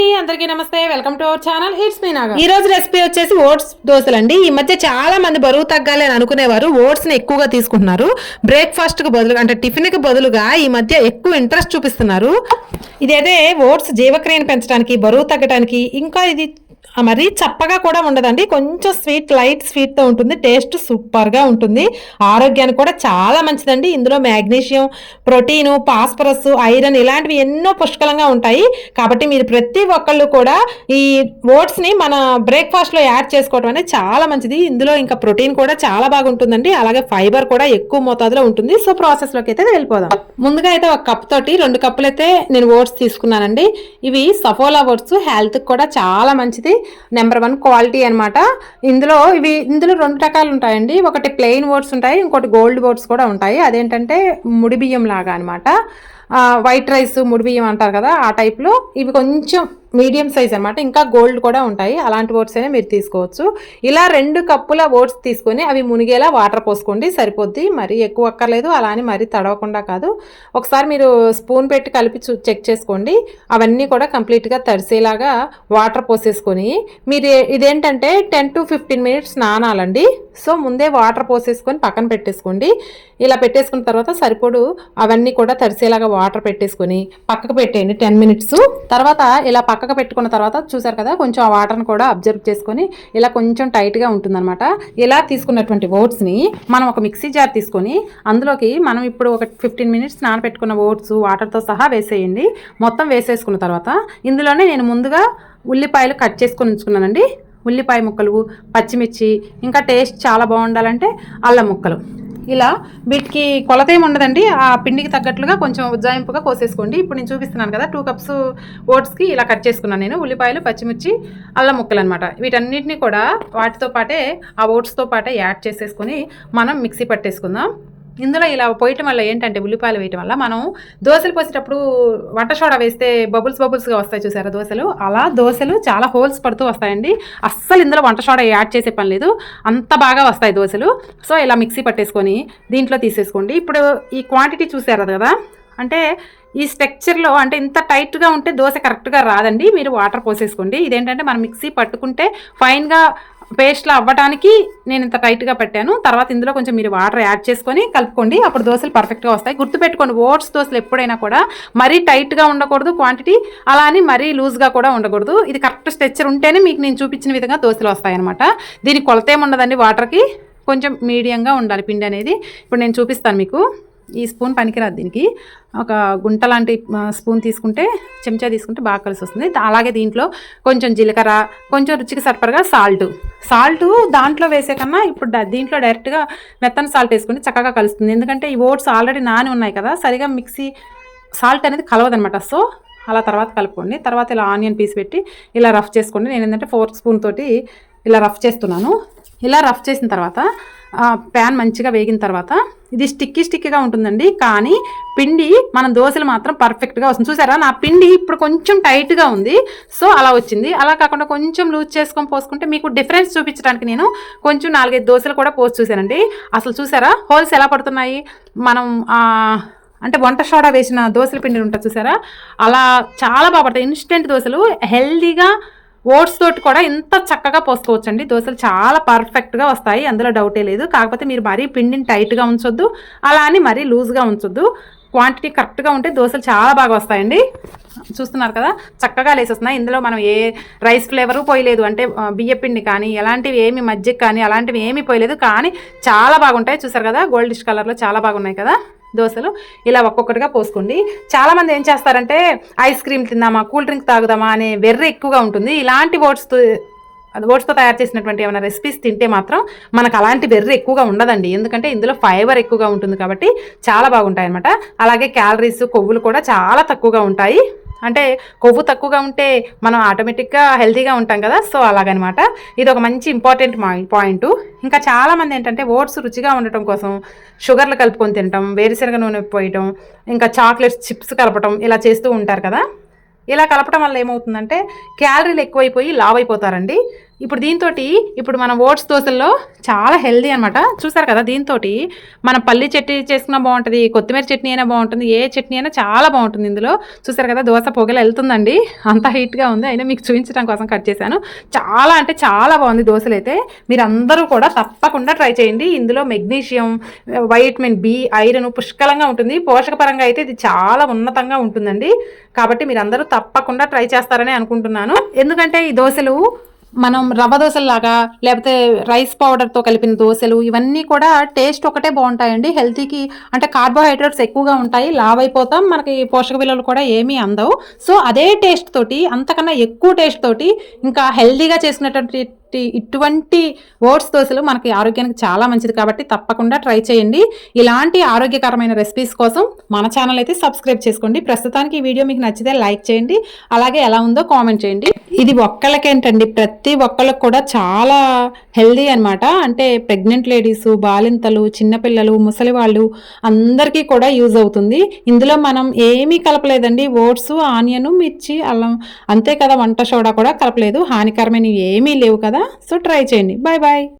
అండి అందరికీ నమస్తే. Welcome to our channel it's me Naga ఈ రోజు రెసిపీ వచ్చేసి ఓట్స్ దోశలు అండి ఈ మధ్య చాలా మంది బరువు తగ్గాలి అని అనుకునేవారు. ఓట్స్ని ఎక్కువగా తీసుకుంటున్నారు. బ్రేక్ఫాస్ట్కు బదులుగా అంటే టిఫిన్కి బదులుగా ఈ మధ్య ఎక్కువ ఇంట్రెస్ట్ చూపిస్తున్నారు. ఇదైతే ఓట్స్ జీవక్రియను పెంచడానికి బరువు తగ్గడానికి ఇంకా ఇది మరీ చప్పగా కూడా ఉండదండి. కొంచెం స్వీట్ లైట్ స్వీట్తో ఉంటుంది. టేస్ట్ సూపర్గా ఉంటుంది. ఆరోగ్యానికి కూడా చాలా మంచిదండి. ఇందులో మ్యాగ్నీషియం ప్రోటీను పాస్పరస్ ఐరన్ ఇలాంటివి ఎన్నో పుష్కలంగా ఉంటాయి. కాబట్టి మీరు ప్రతి ఒక్కళ్ళు కూడా ఈ ఓట్స్ని మన బ్రేక్ఫాస్ట్లో యాడ్ చేసుకోవడం అనేది చాలా మంచిది. ఇందులో ఇంకా ప్రోటీన్ కూడా చాలా బాగుంటుందండి. అలాగే ఫైబర్ కూడా ఎక్కువ మోతాదులో ఉంటుంది. సో ప్రాసెస్లోకి అయితే వెళ్ళిపోదాం. ముందుగా అయితే ఒక కప్ తోటి రెండు కప్పులు అయితే నేను ఓట్స్ తీసుకున్నానండి. ఇవి సఫోలా ఓట్స్. హెల్త్కి కూడా చాలా మంచిది. నెంబర్ వన్ క్వాలిటీ అన్నమాట. ఇందులో ఇవి ఇందులో రెండు రకాలు ఉంటాయండి. ఒకటి ప్లెయిన్ ఓట్స్ ఉంటాయి ఇంకోటి గోల్డ్ ఓట్స్ కూడా ఉంటాయి. అదేంటంటే ముడి బియ్యం లాగా అనమాట వైట్ రైస్ ముడి బియ్యం అంటారు కదా ఆ టైప్లో. ఇవి కొంచెం మీడియం సైజ్ అనమాట ఇంకా గోల్డ్ కూడా ఉంటాయి. అలాంటి ఓట్స్ అయినా మీరు తీసుకోవచ్చు. ఇలా రెండు కప్పుల ఓట్స్ తీసుకొని అవి మునిగేలా వాటర్ పోసుకోండి. సరిపోద్ది. మరీ ఎక్కువ అక్కర్లేదు. అలా అని మరీ తడవకుండా కాదు. ఒకసారి మీరు స్పూన్ పెట్టి కలిపి చూ చెక్ చేసుకోండి. అవన్నీ కూడా కంప్లీట్గా తడిసేలాగా వాటర్ పోసేసుకొని మీరు ఇదేంటంటే టెన్ టు ఫిఫ్టీన్ మినిట్స్ నానాలండి. సో ముందే వాటర్ పోసేసుకొని పక్కన పెట్టేసుకోండి. ఇలా పెట్టేసుకున్న తర్వాత సరిపోడు అవన్నీ కూడా తడిసేలాగా వాటర్ పెట్టేసుకొని పక్కకు పెట్టేయండి టెన్ మినిట్స్. తర్వాత ఇలా పక్క పక్కకు పెట్టుకున్న తర్వాత చూసారు కదా కొంచెం ఆ వాటర్ని కూడా అబ్జర్వ్ చేసుకొని ఇలా కొంచెం టైట్గా ఉంటుందన్నమాట. ఇలా తీసుకున్నటువంటి ఓట్స్ని మనం ఒక మిక్సీ జార్ తీసుకొని అందులోకి మనం ఇప్పుడు ఒక ఫిఫ్టీన్ మినిట్స్ నానబెట్టుకున్న ఓట్స్ వాటర్తో సహా వేసేయండి. మొత్తం వేసేసుకున్న తర్వాత ఇందులోనే నేను ముందుగా ఉల్లిపాయలు కట్ చేసుకొని ఉంచుకున్నానండి. ఉల్లిపాయ ముక్కలు పచ్చిమిర్చి ఇంకా టేస్ట్ చాలా బాగుండాలంటే అల్లం ముక్కలు. ఇలా వీటికి కొలత ఏమి ఉండదండి. ఆ పిండికి తగ్గట్లుగా కొంచెం ఉజ్జాయింపుగా కోసేసుకోండి. ఇప్పుడు నేను చూపిస్తున్నాను కదా టూ కప్స్ ఓట్స్కి ఇలా కట్ చేసుకున్నాను నేను. ఉల్లిపాయలు పచ్చిమిర్చి అల్లం ముక్కలు అనమాట వీటన్నిటిని కూడా వాటితో పాటే ఆ ఓట్స్తో పాటే యాడ్ చేసేసుకొని మనం మిక్సీ పట్టేసుకుందాం. ఇందులో ఇలా పోయటం వల్ల ఏంటంటే ఉల్లిపాయలు వేయటం వల్ల మనం దోశలు పోసేటప్పుడు వంట సోడా వేస్తే బబుల్స్ బబుల్స్గా వస్తాయి చూసారా దోశలు? అలా దోశలు చాలా హోల్స్ పడుతూ వస్తాయండి. అస్సలు ఇందులో వంట సోడా యాడ్ చేసే పని లేదు. అంత బాగా వస్తాయి దోశలు. సో ఇలా మిక్సీ పట్టేసుకొని దీంట్లో తీసేసుకోండి. ఇప్పుడు ఈ క్వాంటిటీ చూసారు కదా? అంటే ఈ స్ట్రక్చర్లో అంటే ఇంత టైట్గా ఉంటే దోశ కరెక్ట్గా రాదండి. మీరు వాటర్ పోసేసుకోండి. ఇదేంటంటే మనం మిక్సీ పట్టుకుంటే ఫైన్గా పేస్ట్లో అవ్వడానికి నేను ఇంత టైట్గా పెట్టాను. తర్వాత ఇందులో కొంచెం మీరు వాటర్ యాడ్ చేసుకొని కలుపుకోండి. అప్పుడు దోశలు పర్ఫెక్ట్గా వస్తాయి. గుర్తుపెట్టుకోండి ఓట్స్ దోశలు ఎప్పుడైనా కూడా మరీ టైట్గా ఉండకూడదు క్వాంటిటీ అలా అని మరీ లూజ్గా కూడా ఉండకూడదు. ఇది కరెక్ట్ స్ట్రెచ్చర్ ఉంటేనే మీకు నేను చూపించిన విధంగా దోశలు వస్తాయన్నమాట. దీనికి కొలత ఏముండదండి? వాటర్కి కొంచెం మీడియంగా ఉండాలి పిండి అనేది. ఇప్పుడు నేను చూపిస్తాను మీకు. ఈ స్పూన్ పనికిరాదు దీనికి. ఒక గుంట లాంటి స్పూన్ తీసుకుంటే చెంచా తీసుకుంటే బాగా కలిసి వస్తుంది అలాగే దీంట్లో కొంచెం జీలకర్ర కొంచెం రుచికి సరిపడగా సాల్ట్. సాల్ట్ దాంట్లో వేసే కన్నా ఇప్పుడు దీంట్లో డైరెక్ట్గా మెత్తని సాల్ట్ వేసుకుంటే చక్కగా కలుస్తుంది. ఎందుకంటే ఈ ఓట్స్ ఆల్రెడీ నాని ఉన్నాయి కదా సరిగా మిక్సీ సాల్ట్ అనేది కలవదనమాట. సో అలా తర్వాత కలుపుకోండి. తర్వాత ఇలా ఆనియన్ పీస్ పెట్టి ఇలా రఫ్ చేసుకోండి. నేను ఏంటంటే ఫోర్ స్పూన్ తోటి ఇలా రఫ్ చేస్తున్నాను. ఇలా రఫ్ చేసిన తర్వాత ప్యాన్ మంచిగా వేగిన తర్వాత ఇది స్టిక్కీ స్టిక్కీగా ఉంటుందండి. కానీ పిండి మన దోశలు మాత్రం పర్ఫెక్ట్గా వస్తుంది. చూసారా? నా పిండి ఇప్పుడు కొంచెం టైట్గా ఉంది. సో అలా వచ్చింది. అలా కాకుండా కొంచెం లూజ్ చేసుకొని పోసుకుంటే మీకు డిఫరెన్స్ చూపించడానికి నేను కొంచెం నాలుగైదు దోశలు కూడా పోసి చూశానండి. అసలు చూసారా? హోల్స్ ఎలా పడుతున్నాయి? మనం అంటే వంట సోడా వేసిన దోశల పిండి ఉంటుంది చూసారా? అలా చాలా బాగా పడతాయి. ఇన్స్టెంట్ దోశలు హెల్దీగా ఓట్స్ తోటి కూడా ఇంత చక్కగా పోసుకోవచ్చండి. దోశలు చాలా పర్ఫెక్ట్గా వస్తాయి. అందులో డౌటే లేదు. కాకపోతే మీరు మరీ పిండిని టైట్గా ఉంచొద్దు. అలా అని మరీ లూజ్గా ఉంచొద్దు. క్వాంటిటీ కరెక్ట్గా ఉంటే దోశలు చాలా బాగా వస్తాయండి. చూస్తున్నారు కదా? చక్కగా లేసేస్తున్నాయి. ఇందులో మనం ఏ రైస్ ఫ్లేవరు పోయలేదు. అంటే బియ్యపిండి బియ్య పిండి కానీ ఎలాంటివి ఏమి మజ్జిగ కానీ అలాంటివి ఏమీ పోయలేదు. కానీ చాలా బాగుంటాయి. చూసారు కదా? గోల్డిష్ కలర్లో చాలా బాగున్నాయి కదా? దోశలు ఇలా ఒక్కొక్కటిగా పోసుకోండి. చాలామంది ఏం చేస్తారంటే ఐస్ క్రీమ్ తిందామా కూల్ డ్రింక్ తాగుదామా అనే వెర్ర ఎక్కువగా ఉంటుంది. ఇలాంటి ఓట్స్ ఓట్స్తో తయారు చేసినటువంటి ఏమైనా రెసిపీస్ తింటే మాత్రం మనకు అలాంటి వెర్రి ఎక్కువగా ఉండదండి. ఎందుకంటే ఇందులో ఫైబర్ ఎక్కువగా ఉంటుంది కాబట్టి చాలా బాగుంటాయి అనమాట అలాగే క్యాలరీస్ కొవ్వులు కూడా చాలా తక్కువగా ఉంటాయి. అంటే కొవ్వు తక్కువగా ఉంటే మనం ఆటోమేటిక్గా హెల్తీగా ఉంటాం కదా సో అలాగనమాట. ఇది ఒక మంచి ఇంపార్టెంట్ పాయింట్ ఇంకా చాలామంది ఏంటంటే ఓట్స్ రుచిగా ఉండటం కోసం షుగర్లు కలుపుకొని తినటం వేరుశనగ నూనె పోయటం ఇంకా చాక్లెట్స్ చిప్స్ కలపటం ఇలా చేస్తూ ఉంటారు కదా. ఇలా కలపడం వల్ల ఏమవుతుందంటే క్యాలరీలు ఎక్కువైపోయి లావ్ అయిపోతారండి ఇప్పుడు దీంతో ఇప్పుడు మన ఓట్స్ దోశల్లో చాలా హెల్దీ అనమాట చూసారు కదా దీంతో మన పల్లి చట్నీ చేసుకున్నా బాగుంటుంది కొత్తిమీర చట్నీ అయినా బాగుంటుంది ఏ చట్నీ అయినా చాలా బాగుంటుంది ఇందులో. చూసారు కదా దోశ పొగలు వెళ్తుందండి. అంత హీట్గా ఉంది. అయినా మీకు చూపించడం కోసం కట్ చేశాను. చాలా అంటే చాలా బాగుంది దోశలు అయితే. మీరు అందరూ కూడా తప్పకుండా ట్రై చేయండి. ఇందులో మెగ్నీషియం వైటమిన్ బి ఐరన్ పుష్కలంగా ఉంటుంది. పోషకపరంగా అయితే ఇది చాలా ఉన్నతంగా ఉంటుందండి. కాబట్టి మీరు అందరూ తప్పకుండా ట్రై చేస్తారని అనుకుంటున్నాను. ఎందుకంటే ఈ దోశలు మనం రవ్వ దోశలాగా లేకపోతే రైస్ పౌడర్తో కలిపిన దోశలు ఇవన్నీ కూడా టేస్ట్ ఒకటే బాగుంటాయండి. హెల్తీకి అంటే కార్బోహైడ్రేట్స్ ఎక్కువగా ఉంటాయి లావ్ అయిపోతాం మనకి పోషక విలువలు కూడా ఏమీ అందవు. సో అదే టేస్ట్ తోటి అంతకన్నా ఎక్కువ టేస్ట్ తోటి ఇంకా హెల్తీగా చేసుకునేటువంటి ఇటువంటి ఓట్స్ దోశలు మనకి ఆరోగ్యానికి చాలా మంచిది కాబట్టి తప్పకుండా ట్రై చేయండి. ఇలాంటి ఆరోగ్యకరమైన రెసిపీస్ కోసం మన ఛానల్ అయితే సబ్స్క్రైబ్ చేసుకోండి. ప్రస్తుతానికి ఈ వీడియో మీకు నచ్చితే లైక్ చేయండి. అలాగే ఎలా ఉందో కామెంట్ చేయండి. ఇది ఒక్కళ్ళకేంటండి ప్రతి ఒక్కళ్ళకి కూడా చాలా హెల్దీ అనమాట అంటే ప్రెగ్నెంట్ లేడీస్ బాలింతలు చిన్నపిల్లలు ముసలి వాళ్ళు అందరికీ కూడా యూజ్ అవుతుంది. ఇందులో మనం ఏమీ కలపలేదండి. ఓట్స్ ఆనియన్ మిర్చి అల్లం అంతే కదా వంట సోడా కూడా కలపలేదు. హానికరమైనవి ఏమీ లేవు కదా. సో ట్రై చేయండి. Bye bye.